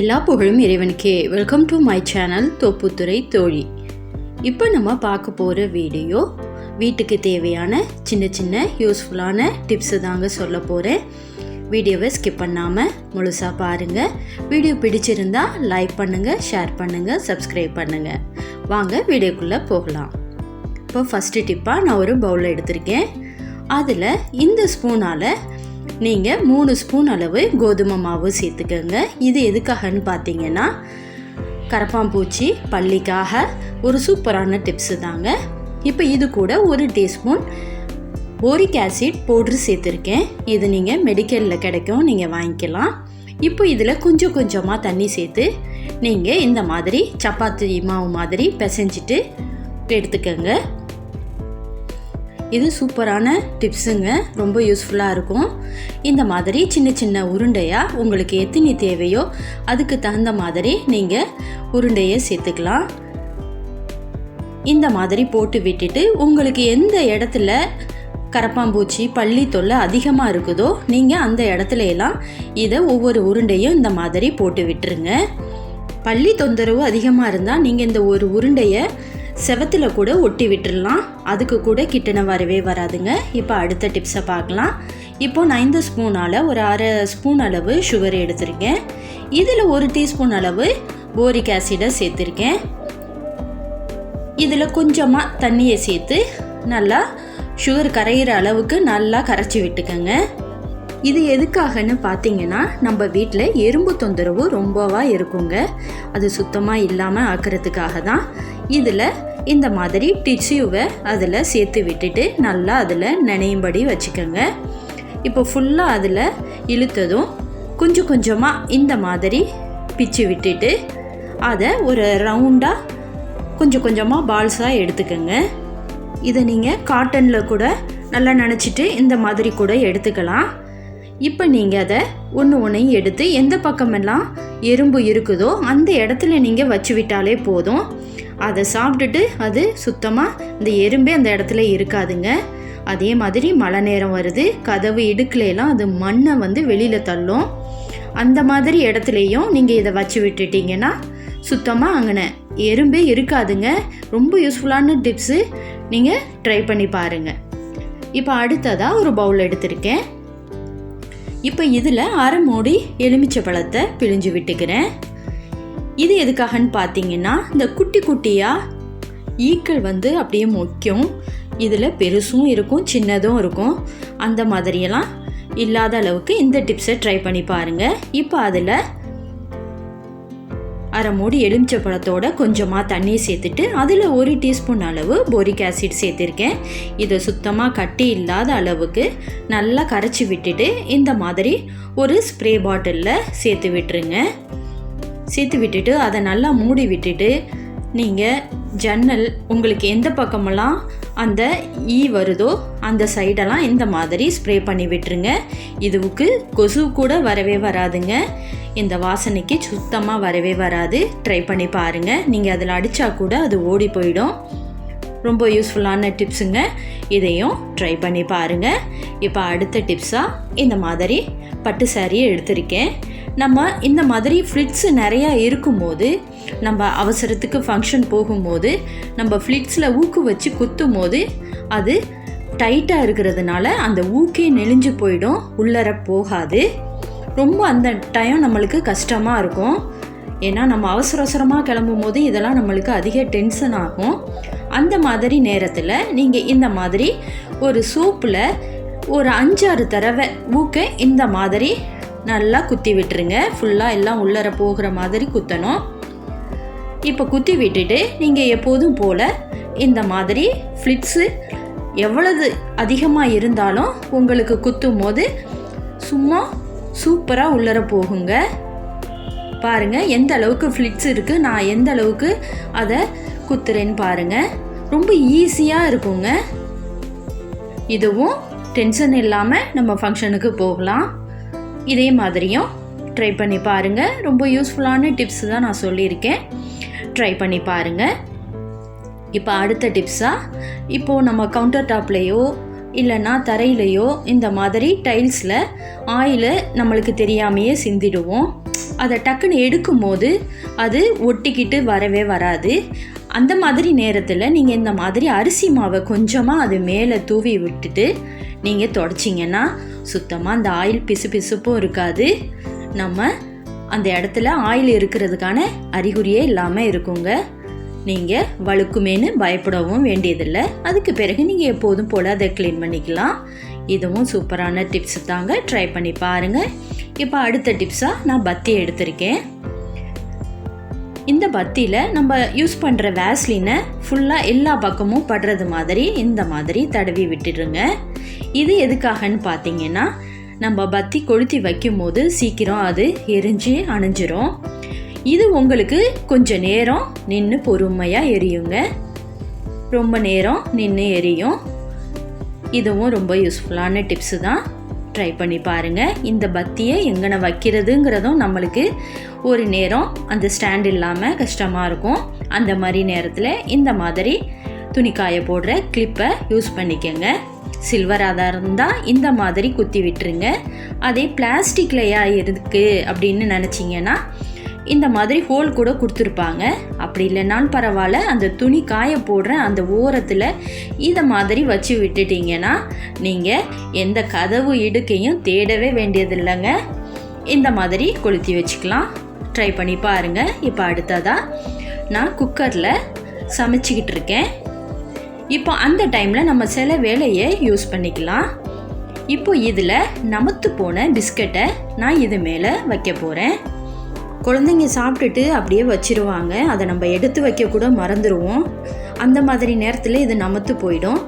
எல்லா புகழும் இறைவனுக்கே. Welcome to my channel Thopputhurai தோழி இப்போ நம்ம பார்க்க போகிற வீடியோ வீட்டுக்கு தேவையான சின்ன சின்ன யூஸ்ஃபுல்லான டிப்ஸு தாங்க சொல்ல போகிறேன் வீடியோவை ஸ்கிப் பண்ணாமல் முழுசாக பாருங்கள் வீடியோ பிடிச்சிருந்தா லைக் பண்ணுங்கள் ஷேர் பண்ணுங்கள் சப்ஸ்கிரைப் பண்ணுங்கள் வாங்க வீடியோக்குள்ளே போகலாம். இப்போ ஃபஸ்ட்டு டிப்பாக நான் ஒரு பவுலில் எடுத்திருக்கேன். அதில் இந்த ஸ்பூனால் நீங்கள் மூணு ஸ்பூன் அளவு கோதுமை மாவு சேர்த்துக்கோங்க. இது எதுக்காகன்னு பார்த்தீங்கன்னா கரப்பாம்பூச்சி பள்ளிக்காக ஒரு சூப்பரான டிப்ஸு தாங்க. இப்போ இது கூட ஒரு டீஸ்பூன் ஓரிக் ஆசிட் பவுட்ரு சேர்த்துருக்கேன். இது நீங்கள் மெடிக்கலில் கிடைக்கும் நீங்கள் வாங்கிக்கலாம். இப்போ இதில் கொஞ்சம் கொஞ்சமாக தண்ணி சேர்த்து நீங்கள் இந்த மாதிரி சப்பாத்தி மாவு மாதிரி பிசைஞ்சிட்டு எடுத்துக்கோங்க. இது சூப்பரான டிப்ஸுங்க. ரொம்ப யூஸ்ஃபுல்லாக இருக்கும். இந்த மாதிரி சின்ன சின்ன உருண்டையாக உங்களுக்கு எத்தனை தேவையோ அதுக்கு தகுந்த மாதிரி நீங்கள் உருண்டையை சேர்த்துக்கலாம். இந்த மாதிரி போட்டு விட்டுட்டு உங்களுக்கு எந்த இடத்துல கரப்பாம்பூச்சி பள்ளி தொல்லை அதிகமாக இருக்குதோ நீங்கள் அந்த இடத்துல எல்லாம் இதை ஒவ்வொரு உருண்டையும் இந்த மாதிரி போட்டு விட்டுருங்க. பள்ளி தொந்தரவு அதிகமாக இருந்தால் நீங்கள் இந்த ஒரு உருண்டையை செவத்தில் கூட ஒட்டி விட்டுடலாம் அதுக்கு கூட கிட்டன வரவே வராதுங்க. இப்போ அடுத்த டிப்ஸை பார்க்கலாம். இப்போ நான் இந்த ஸ்பூனால் ஒரு அரை ஸ்பூன் அளவு சுகர் எடுத்திருக்கேன். இதில் ஒரு டீஸ்பூன் அளவு போரிக் ஆசிடை சேர்த்துருக்கேன். இதில் கொஞ்சமாக தண்ணியை சேர்த்து நல்லா சுகர் கரையிற அளவுக்கு நல்லா கரைச்சி விட்டுக்கோங்க. இது எதுக்காகன்னு பார்த்தீங்கன்னா நம்ம வீட்டில் எறும்பு தொந்தரவு ரொம்பவா இருக்குங்க. அது சுத்தமாக இல்லாமல் ஆக்கிறதுக்காக தான் இதில் இந்த மாதிரி டிஷ்யூவை அதில் சேர்த்து விட்டுட்டு நல்லா அதில் நினையும்படி வச்சுக்கோங்க. இப்போ ஃபுல்லாக அதில் இழுத்ததும் கொஞ்சம் கொஞ்சமாக இந்த மாதிரி பிச்சு விட்டுட்டு அதை ஒரு ரவுண்டாக கொஞ்சம் கொஞ்சமாக பால்ஸாக எடுத்துக்கோங்க. இதை நீங்கள் காட்டனில் கூட நல்லா நினச்சிட்டு இந்த மாதிரி கூட எடுத்துக்கலாம். இப்போ நீங்கள் அதை ஒன்று ஒன்றையும் எடுத்து எந்த பக்கமெல்லாம் எறும்பு இருக்குதோ அந்த இடத்துல நீங்கள் வச்சு விட்டாலே போதும். அதை சாப்பிட்டுட்டு அது சுத்தமாக இந்த எறும்பே அந்த இடத்துல இருக்காதுங்க. அதே மாதிரி மழை நேரம் வருது கதவு இடுக்கலையெல்லாம் அது மண்ணை வந்து வெளியில் தள்ளும். அந்த மாதிரி இடத்துலையும் நீங்கள் இதை வச்சு விட்டுட்டீங்கன்னா சுத்தமாக அங்கன எறும்பே இருக்காதுங்க. ரொம்ப யூஸ்ஃபுல்லான டிப்ஸு நீங்கள் ட்ரை பண்ணி பாருங்கள் இப்போ அடுத்ததாக ஒரு பவுல் எடுத்திருக்கேன். இப்போ இதில் அரை மூடி எலுமிச்சை பழத்தை பிழிஞ்சு விட்டுக்கிறேன். இது எதுக்காகன்னு பார்த்தீங்கன்னா இந்த குட்டி குட்டியாக ஈக்கள் வந்து அப்படியே முக்கியம். இதில் பெருசும் இருக்கும் சின்னதும் இருக்கும். அந்த மாதிரியெல்லாம் இல்லாத அளவுக்கு இந்த டிப்ஸை ட்ரை பண்ணி பாருங்கள் இப்போ அதில் அரை மூடி எலுமிச்சை பழத்தோட கொஞ்சமாக தண்ணி சேர்த்துட்டு அதில் ஒரு டீஸ்பூன் அளவு போரிக் ஆசிட் சேர்த்துருக்கேன். இதை சுத்தமாக கட்டி இல்லாத அளவுக்கு நல்லா கரைச்சி விட்டுட்டு இந்த மாதிரி ஒரு ஸ்ப்ரே பாட்டிலில் சேர்த்து விட்டுருங்க. சேர்த்து விட்டுட்டு அதை நல்லா மூடி விட்டுட்டு நீங்கள் ஜன்னல் உங்களுக்கு எந்த பக்கமெல்லாம் அந்த ஈ வருதோ அந்த சைடெல்லாம் இந்த மாதிரி ஸ்ப்ரே பண்ணி விட்டுருங்க. இதுவுக்கு கொசு கூட வரவே வராதுங்க. இந்த வாசனைக்கு சுத்தமாக வரவே வராது. ட்ரை பண்ணி பாருங்கள் நீங்கள் அதில் அடித்தா கூட அது ஓடி போயிடும். ரொம்ப யூஸ்ஃபுல்லான டிப்ஸுங்க இதையும் ட்ரை பண்ணி பாருங்கள் இப்போ அடுத்த டிப்ஸாக இந்த மாதிரி பட்டு சாரியை எடுத்திருக்கேன். நம்ம இந்த மாதிரி ஃப்ளிட்ஸு நிறையா இருக்கும்போது நம்ம அவசரத்துக்கு ஃபங்க்ஷன் போகும்போது நம்ம ஃப்ளிட்ஸில் ஊக்கு வச்சு குத்தும் போது அது டைட்டாக இருக்கிறதுனால அந்த ஊக்கே நெளிஞ்சு போயிடும் உள்ளர போகாது. ரொம்ப அந்த டைம் நம்மளுக்கு கஷ்டமாக இருக்கும். ஏன்னா நம்ம அவசர அவசரமாக கிளம்பும் போது இதெல்லாம் நம்மளுக்கு அதிக டென்ஷன் ஆகும். அந்த மாதிரி நேரத்தில் நீங்கள் இந்த மாதிரி ஒரு சோப்பில் ஒரு அஞ்சாறு தடவை ஊக்க இந்த மாதிரி நல்லா குத்தி விட்டுருங்க. ஃபுல்லாக எல்லாம் உள்ளர போகிற மாதிரி குத்தணும். இப்போ குத்தி விட்டுட்டு நீங்கள் எப்போதும் போல் இந்த மாதிரி ஃப்ளிட்ஸு எவ்வளவு அதிகமாக இருந்தாலும் உங்களுக்கு குத்தும் போது சும்மா சூப்பராக உள்ளர போகுங்க. பாருங்கள் எந்த அளவுக்கு ஃப்ளிட்ஸ் இருக்குது நான் எந்த அளவுக்கு அதை குத்துறேன்னு பாருங்கள் ரொம்ப ஈஸியாக இருக்குங்க. இதுவும் டென்ஷன் இல்லாமல் நம்ம ஃபங்க்ஷனுக்கு போகலாம். இதே மாதிரியும் ட்ரை பண்ணி பாருங்கள் ரொம்ப யூஸ்ஃபுல்லான டிப்ஸ் தான் நான் சொல்லியிருக்கேன். ட்ரை பண்ணி பாருங்கள் இப்போ அடுத்த டிப்ஸாக இப்போது நம்ம கவுண்டர் டாப்லேயோ இல்லைன்னா தரையிலையோ இந்த மாதிரி டைல்ஸில் ஆயிலை நம்மளுக்கு தெரியாமையே சிந்திடுவோம். அதை டக்குன்னு எடுக்கும்போது அது ஒட்டிக்கிட்டு வரவே வராது. அந்த மாதிரி நேரத்தில் நீங்கள் இந்த மாதிரி அரிசி மாவை கொஞ்சமாக அது மேலே தூவி விட்டுட்டு நீங்கள் தொடச்சிங்கன்னா சுத்தமாக அந்த ஆயில் பிசு பிசுப்பும் இருக்காது. நம்ம அந்த இடத்துல ஆயில் இருக்கிறதுக்கான அறிகுறியே இல்லாமல் இருக்குங்க. நீங்கள் வழுக்குமேன்னு பயப்படவும் வேண்டியதில்லை. அதுக்கு பிறகு நீங்கள் எப்போதும் போல் அதை க்ளீன் பண்ணிக்கலாம். இதுவும் சூப்பரான டிப்ஸ் தாங்க. ட்ரை பண்ணி பாருங்கள் இப்போ அடுத்த டிப்ஸாக நான் பத்தி எடுத்திருக்கேன். இந்த பத்தியில் நம்ம யூஸ் பண்ணுற வேஸ்லினை ஃபுல்லாக எல்லா பக்கமும் படுறது மாதிரி இந்த மாதிரி தடவி விட்டுடுங்க. இது எதுக்காகன்னு பார்த்தீங்கன்னா நம்ம பத்தி கொளுத்தி வைக்கும்போது சீக்கிரம் அது எரிஞ்சு அணைஞ்சிரும். இது உங்களுக்கு கொஞ்சம் நேரம் நின்று பொறுமையாக எரியுங்க. ரொம்ப நேரம் நின்று எரியும். இதுவும் ரொம்ப யூஸ்ஃபுல்லான டிப்ஸு தான். ட்ரை பண்ணி பாருங்கள் இந்த பத்தியை எங்கன வைக்கிறதுங்கிறதும் நம்மளுக்கு ஒரு நேரம் அந்த ஸ்டாண்ட் இல்லாமல் கஷ்டமாக இருக்கும். அந்த மாதிரி நேரத்தில் இந்த மாதிரி துணி காய போடுற கிளிப்பை யூஸ் பண்ணிக்கோங்க. சில்வராக இருந்தால் இந்த மாதிரி குத்தி விட்டுருங்க. அதே பிளாஸ்டிக்லையா இருக்குது அப்படின்னு நினச்சிங்கன்னா இந்த மாதிரி ஹோல் கூட கொடுத்துருப்பாங்க. அப்படி இல்லைனாலும் பரவாயில்ல அந்த துணி காய போடுற அந்த ஓரத்தில் இதை மாதிரி வச்சு விட்டுட்டீங்கன்னா நீங்கள் எந்த கதவு இடுக்கையும் தேடவே வேண்டியதில்லைங்க. இந்த மாதிரி கொளுத்தி வச்சுக்கலாம். ட்ரை பண்ணி பாருங்கள் இப்போ அடுத்ததாக நான் குக்கரில் சமைச்சிக்கிட்டு இருக்கேன். இப்போ அந்த டைமில் நம்ம சில வேலையை யூஸ் பண்ணிக்கலாம். இப்போ இதில் நமத்து போன பிஸ்கட்டை நான் இது மேலே வைக்க போகிறேன் குழந்தைங்க சாப்பிட்டுட்டு அப்படியே வச்சிருவாங்க. அதை நம்ம எடுத்து வைக்கக்கூட மறந்துடுவோம் அந்த மாதிரி நேரத்தில் இது நமத்து போயிடும்.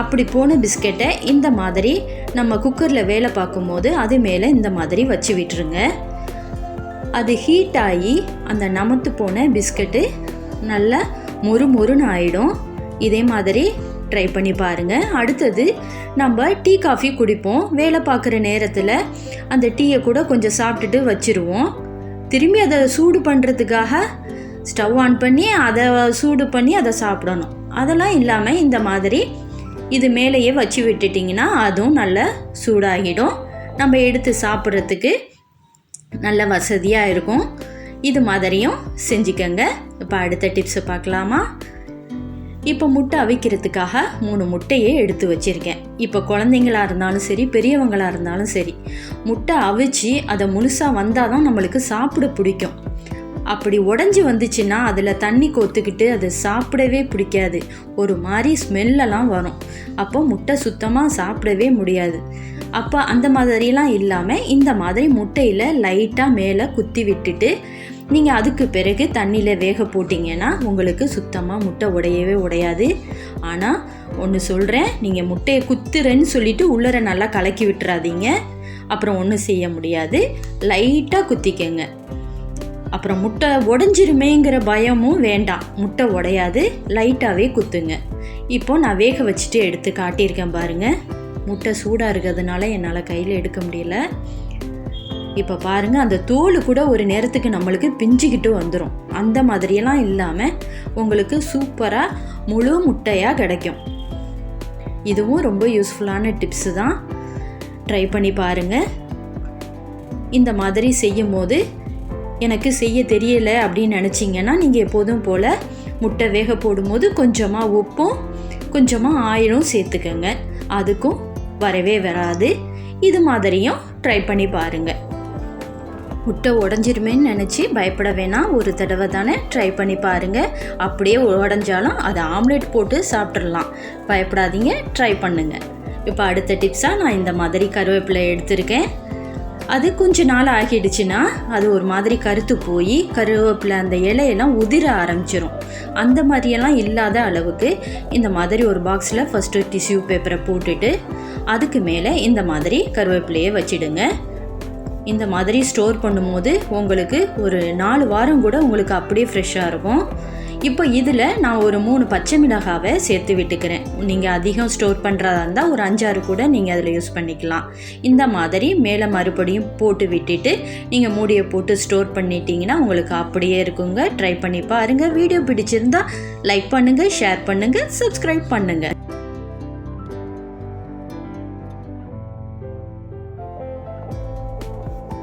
அப்படி போன பிஸ்கெட்டை இந்த மாதிரி நம்ம குக்கரில் வேலை பார்க்கும்போது அது மேலே இந்த மாதிரி வச்சு விட்டுருங்க. அது ஹீட் ஆகி அந்த நமத்து போன பிஸ்கட்டு நல்லா மொறு மொறுன்னு ஆகிடும் இதே மாதிரி ட்ரை பண்ணி பாருங்கள் அடுத்தது நம்ம டீ காஃபி குடிப்போம். வேலை பார்க்குற நேரத்தில் அந்த டீயை கூட கொஞ்சம் சாப்பிட்டுட்டு வச்சுருவோம். திரும்பி அதை சூடு பண்ணுறதுக்காக ஸ்டவ் ஆன் பண்ணி அதை சூடு பண்ணி அதை சாப்பிடணும். அதெல்லாம் இல்லாமல் இந்த மாதிரி இது மேலேயே வச்சு விட்டுட்டிங்கன்னா அதுவும் நல்லா சூடாகிடும். நம்ம எடுத்து சாப்பிட்றதுக்கு நல்ல வசதியாக இருக்கும். இது மாதிரியும் செஞ்சுக்கங்க. இப்போ அடுத்த டிப்ஸை பார்க்கலாமா? இப்போ முட்டை அவிக்கிறதுக்காக மூணு முட்டையே எடுத்து வச்சுருக்கேன். இப்போ குழந்தைங்களாக இருந்தாலும் சரி பெரியவங்களாக இருந்தாலும் சரி முட்டை அவிச்சு அதை முழுசாக வந்தால் தான் நம்மளுக்கு சாப்பிட பிடிக்கும். அப்படி உடஞ்சி வந்துச்சுன்னா அதில் தண்ணி கொத்துக்கிட்டு அதை சாப்பிடவே பிடிக்காது. ஒரு மாதிரி ஸ்மெல்லெல்லாம் வரும். அப்போ முட்டை சுத்தமாக சாப்பிடவே முடியாது. அப்போ அந்த மாதிரிலாம் இல்லாமல் இந்த மாதிரி முட்டையில் லைட்டாக மேலே குத்தி விட்டுட்டு நீங்கள் அதுக்கு பிறகு தண்ணியில் வேக போட்டிங்கன்னா உங்களுக்கு சுத்தமாக முட்டை உடையவே உடையாது. ஆனால் ஒன்று சொல்கிறேன் நீங்கள் முட்டையை குத்துறேன்னு சொல்லிட்டு உள்ளர நல்லா கலக்கி விட்டுறாதீங்க. அப்புறம் ஒன்றும் செய்ய முடியாது. லைட்டாக குத்திக்கங்க. அப்புறம் முட்டை உடஞ்சிருமேங்கிற பயமும் வேண்டாம். முட்டை உடையாது லைட்டாகவே குத்துங்க. இப்போ நான் வேக வச்சுட்டு எடுத்து காட்டியிருக்கேன் பாருங்கள் முட்டை சூடாக இருக்கிறதுனால என்னால் கையில் எடுக்க முடியல. இப்போ பாருங்கள் அந்த தோல் கூட ஒரு நேரத்துக்கு நம்மளுக்கு பிஞ்சிக்கிட்டு வந்துடும் அந்த மாதிரியெல்லாம் இல்லாமல் உங்களுக்கு சூப்பராக முழு முட்டையாக கிடைக்கும். இதுவும் ரொம்ப யூஸ்ஃபுல்லான டிப்ஸு தான். ட்ரை பண்ணி பாருங்கள் இந்த மாதிரி செய்யும் போது எனக்கு செய்ய தெரியலை அப்படின்னு நினச்சிங்கன்னா நீங்கள் எப்போதும் போல் முட்டை வேக போடும்போது கொஞ்சமாக உப்பும் கொஞ்சமாக ஆயிலும் சேர்த்துக்கோங்க. அதுக்கும் வரவே வராது. இது மாதிரியும் ட்ரை பண்ணி பாருங்கள் முட்டை உடஞ்சிருமேன்னு நினச்சி பயப்பட வேணாம். ஒரு தடவை தானே ட்ரை பண்ணி பாருங்கள் அப்படியே உடஞ்சாலும் அதை ஆம்லேட் போட்டு சாப்பிட்றலாம் பயப்படாதீங்க ட்ரை பண்ணுங்கள் இப்போ அடுத்த டிப்ஸாக நான் இந்த மாதிரி கருவேப்பிலை எடுத்திருக்கேன். அது கொஞ்ச நாள் ஆகிடுச்சுன்னா அது ஒரு மாதிரி கருத்து போய் கருவேப்பிலை அந்த இலையெல்லாம் உதிர ஆரம்பிச்சிடும் அந்த மாதிரியெல்லாம் இல்லாத அளவுக்கு இந்த மாதிரி ஒரு பாக்ஸில் ஃபஸ்ட்டு டிஷ்யூ பேப்பரை போட்டுட்டு அதுக்கு மேலே இந்த மாதிரி கருவேப்பிலையை வச்சிடுங்க. இந்த மாதிரி ஸ்டோர் பண்ணும்போது உங்களுக்கு ஒரு நாலு வாரம் கூட உங்களுக்கு அப்படியே ஃப்ரெஷ்ஷாக இருக்கும். இப்போ இதில் நான் ஒரு மூணு பச்சை மிளகாவை சேர்த்து விட்டுக்கிறேன். நீங்கள் அதிகம் ஸ்டோர் பண்ணுறதா இருந்தால் ஒரு அஞ்சாறு கூட நீங்கள் அதில் யூஸ் பண்ணிக்கலாம். இந்த மாதிரி மேலே மறுபடியும் போட்டு விட்டுட்டு நீங்கள் மூடியை போட்டு ஸ்டோர் பண்ணிட்டீங்கன்னா உங்களுக்கு அப்படியே இருக்குங்க. ட்ரை பண்ணி பாருங்கள் வீடியோ பிடிச்சிருந்தா லைக் பண்ணுங்கள் ஷேர் பண்ணுங்கள் சப்ஸ்கிரைப் பண்ணுங்கள்